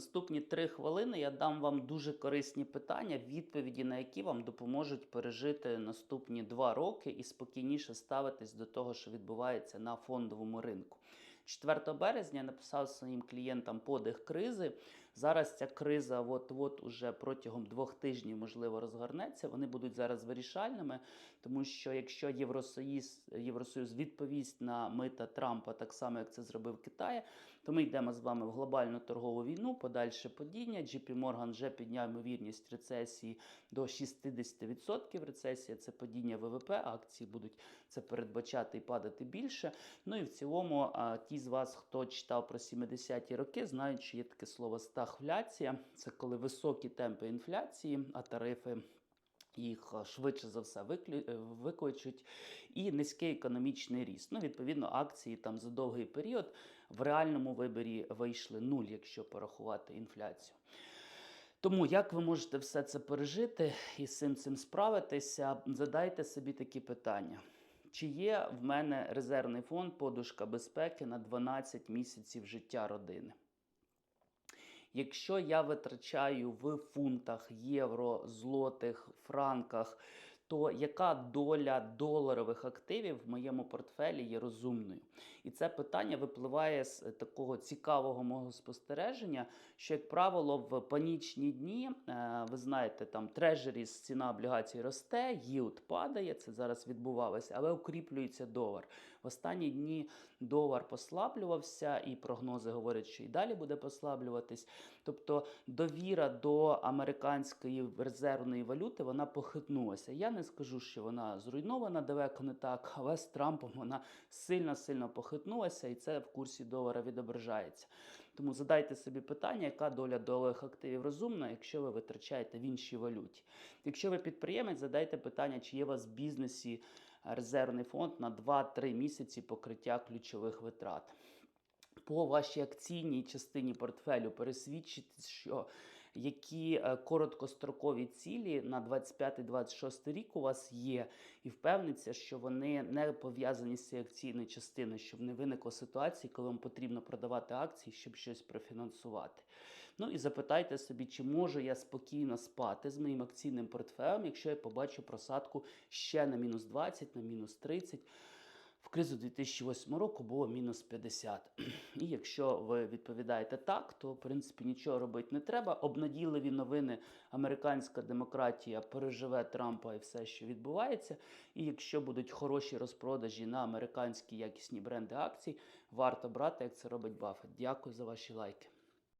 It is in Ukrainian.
Наступні три хвилини я дам вам дуже корисні питання, відповіді на які вам допоможуть пережити наступні два роки і спокійніше ставитись до того, що відбувається на фондовому ринку. 4 березня я написав своїм клієнтам подих кризи. Зараз ця криза от-от уже протягом двох тижнів можливо розгорнеться. Вони будуть зараз вирішальними, тому що якщо Євросоюз, Євросоюз відповість на мита Трампа так само, як це зробив Китай, то ми йдемо з вами в глобальну торгову війну, подальше падіння. JP Morgan вже підняв ймовірність рецесії до 60%. Рецесія це падіння ВВП, акції будуть це передбачати і падати більше. Ну і в цілому, а, ті з вас, хто читав про 70-ті роки, знають, що є таке слово стагфляція. Це коли високі темпи інфляції, а тарифи. Їх швидше за все е, викличуть, і низький економічний ріст. Ну, відповідно, акції там за довгий період в реальному виборі вийшли нуль, якщо порахувати інфляцію. Тому як ви можете все це пережити і з цим цим справитися, задайте собі такі питання. Чи є в мене резервний фонд подушка безпеки на 12 місяців життя родини? Якщо я витрачаю в фунтах, євро, злотих, франках, то яка доля доларових активів в моєму портфелі є розумною? І це питання випливає з такого цікавого мого спостереження, що, як правило, в панічні дні, е, ви знаєте, там трежеріс, ціна облігацій росте, їлд падає, це зараз відбувалося, але укріплюється долар. В останні дні долар послаблювався, і прогнози говорять, що і далі буде послаблюватись. Тобто довіра до американської резервної валюти вона похитнулася. Я не скажу, що вона зруйнована далеко не так, але з Трампом вона сильно-сильно похитнулася, і це в курсі долара відображається. Тому задайте собі питання, яка доля доларових активів розумна, якщо ви витрачаєте в іншій валюті. Якщо ви підприємець, задайте питання, чи є у вас в бізнесі резервний фонд на 2-3 місяці покриття ключових витрат. По вашій акційній частині портфелю пересвідчити, що які е, короткострокові цілі на 25-26 рік у вас є, і впевниться, що вони не пов'язані з цією акційною частиною, щоб не виникло ситуації, коли вам потрібно продавати акції, щоб щось профінансувати. Ну і запитайте собі, чи можу я спокійно спати з моїм акційним портфелем, якщо я побачу просадку ще на мінус 20, на мінус 30. В кризу 2008 року було мінус 50. І якщо ви відповідаєте так, то в принципі нічого робити не треба. Обнадійливі новини, американська демократія переживе Трампа і все, що відбувається. І якщо будуть хороші розпродажі на американські якісні бренди акцій, варто брати, як це робить Баффет. Дякую за ваші лайки.